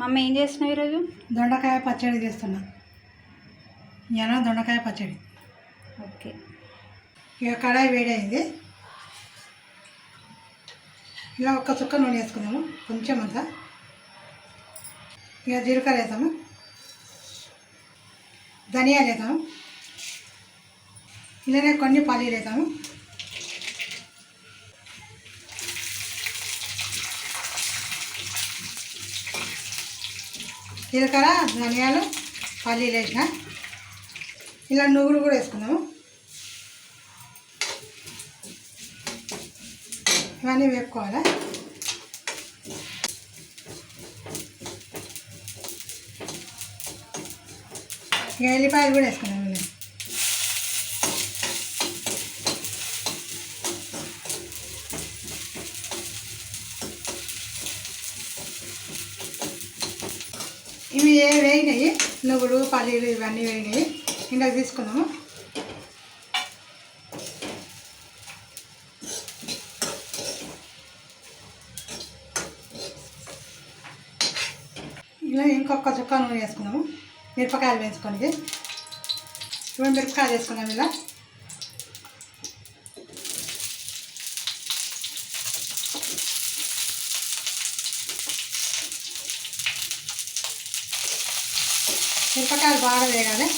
Mummy ఏం చేస్తున్నావు ఈరోజు? దొండకాయ పచ్చడి చేస్తున్నా. ఇలా దొండకాయ పచ్చడి. ఓకే. ఇక కడాయి వేడైంది. ఇలా ఒక్క చుక్క నూనె వేసుకుందాము. కొంచెం అంతా. ఇక జీలకర్ర వేసాము ధనియాలు వేసాము ఇలానే కొన్ని పల్లీలు వేసాము జీలకర్ర ధనియాలు పల్లీలు వేసిన. ఇలా నువ్వులు కూడా వేసుకున్నాము ఇవన్నీ వేపుకోవాలి? ఇక ఎల్లిపాయలు కూడా వేసుకున్నాం ఇలా ఇవి వేయినాయి? నువ్వులు పల్లీలు ఇవన్నీ వేయినాయి. ఇంకా తీసుకున్నాము. ఇలా ఇంకొక చుక్క నూనె వేసుకున్నాము. మిరపకాయలు వేసుకొని ఇప్పుడు మిరపకాయలు వేసుకున్నాము ఇలా. మిరపకాయలు బాగా వేయాలి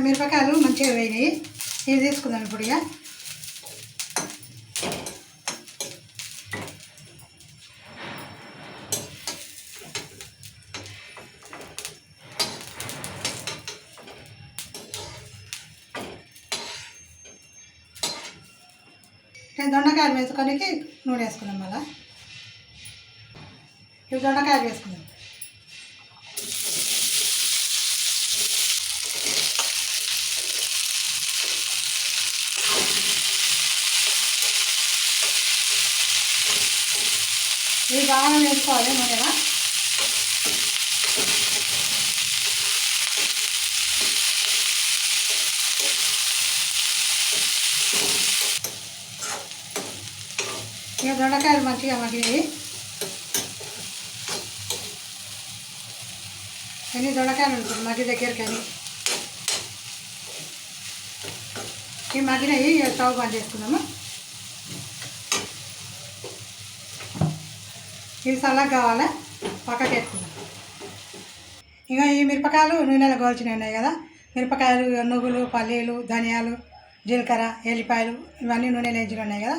మిరపకాయలు మంచిగా వేయినాయి ఇవి తీసుకుందాం ఇప్పుడు ఇక. దొండకాయలు వేసుకోనికి నూనె వేసుకుందాం మళ్ళా. ఇవి దొండకాయలు వేసుకుందాం. ఇవి బాగా వేసుకోవాలి నూనెలా ఇక దొండకాయలు మంచిగా మగ్గినాయి ఎన్ని దొండకాయలు ఉంటుంది మగ్గి దగ్గరికి అని ఈ మగ్గినవి ఇక స్టవ్ బంద్ చేసుకున్నాము ఇవి చల్లగా కావాలి? పక్కకి పెట్టుకుందాం ఇక ఈ మిరపకాయలు నూనెలో గోల్చినవి ఉన్నాయి కదా? మిరపకాయలు నువ్వులు పల్లీలు ధనియాలు జీలకర్ర ఎల్లిపాయలు ఇవన్నీ నూనెలో వేయించిన ఉన్నాయి కదా?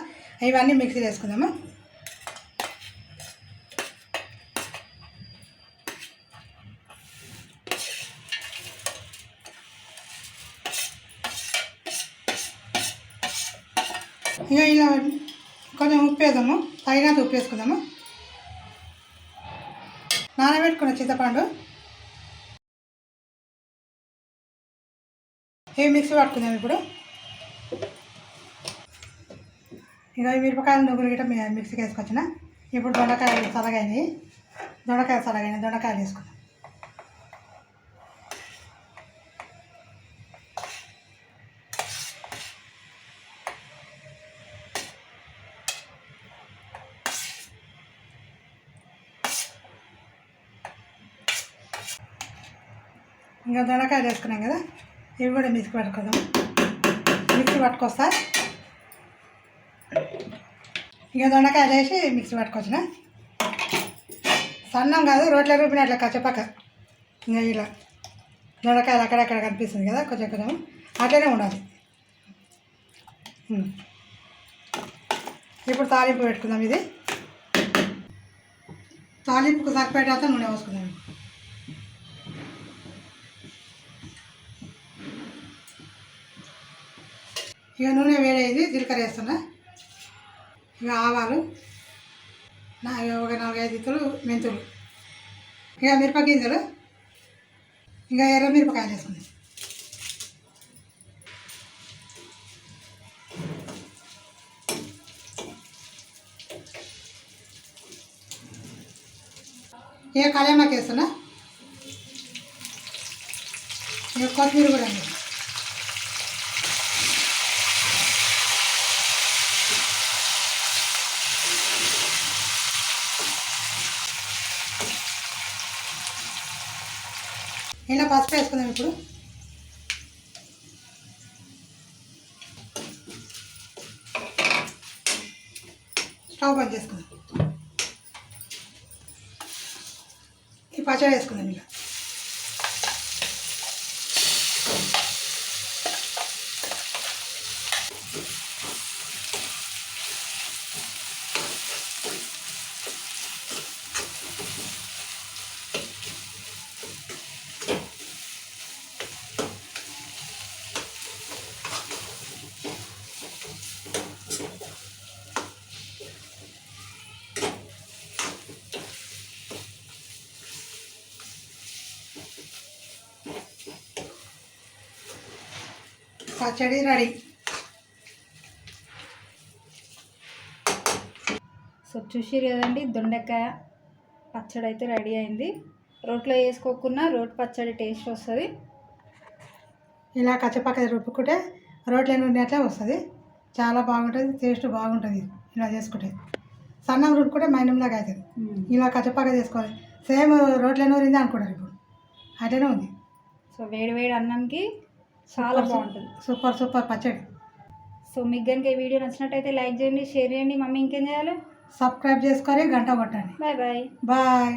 ఇవన్నీ మిక్సీ చేసుకుందాము ఇక ఇలా కొంచెం ఉప్పు వేద్దాము? తగినంత ఉప్పు వేసుకుందాము? నానబెట్టుకున్న చింతపండు. ఇవి మిక్సీ పట్టుకుందాం ఇప్పుడు? ఇక ఈ మిరపకాయలు నువ్వులు గిట్ట మిక్సీకి వేసుకొచ్చిన. ఇప్పుడు దొండకాయలు సలగైనవి. దొండకాయలు సలగైనవి. దొండకాయలు వేసుకుందాం. ఇంకా దొండకాయలు వేసుకున్నాం కదా. ఇవి కూడా మిక్సీ పట్టుకుందాం. మిక్సీ పట్టుకొస్తా. ఇంకా దొండకాయలు వేసి మిక్సీ పట్టుకొచ్చిన. సన్నం కాదు రోట్లో రూపిన అట్లా కచ్చపక్క. ఇంకా ఇలా దొండకాయలు అక్కడక్కడ కనిపిస్తుంది కదా కొంచెం కొంచెం అట్లనే ఉండాలి. ఇప్పుడు తాలింపు పెట్టుకుందాం ఇది. తాలింపుకు సరిపోయేటంత నూనె పోసుకుందాం. ఇక నూనె వేడైంది జీలకర్ర వేస్తున్నా. ఇక ఆవాలు నా ఒక నాలుగైదు ఇత్తులు మెంతులు. ఇక మిరప గింజలు. ఇంకా ఎర్ర మిరపకాయలు వేసుకుంది. ఇక కళ్యాణకి వేస్తున్నా? కొత్తిమీర కూడా అండి ఇలా పసుపు వేసుకుందాం ఇప్పుడు. స్టవ్ బంద్ చేసుకుందాం. ఈ పచ్చడి వేసుకుందాం ఇలా. పచ్చడి రెడీ. సో చూసిరు కదండి దొండకాయ పచ్చడి అయితే రెడీ అయింది. రోట్లో వేసుకోకున్నా రోటి పచ్చడి టేస్ట్ వస్తుంది. ఇలా కచ్చపక్క రుబ్బుకుంటే రోట్లో నూనెట్లే వస్తుంది. చాలా బాగుంటుంది టేస్ట్ బాగుంటుంది ఇలా చేసుకుంటే. సన్నం రుబ్బుకుంటే మైనంలాగా అవుతుంది ఇలా కచ్చపక్క చేసుకోవాలి. సేమ్ రోట్లో నూరింది అనుకుంటారు ఇప్పుడు. అట్లనే ఉంది. సో వేడి వేడి అన్నంకి చాలా బాగుంటుంది. సూపర్ సూపర్ పచ్చడి. సో మీకు కనుక ఈ వీడియో నచ్చినట్టయితే లైక్ చేయండి షేర్ చేయండి. మమ్మీ ఇంకేం చేయాలి? సబ్స్క్రైబ్ చేసుకొని గంట కొట్టండి. Bye bye. బాయ్.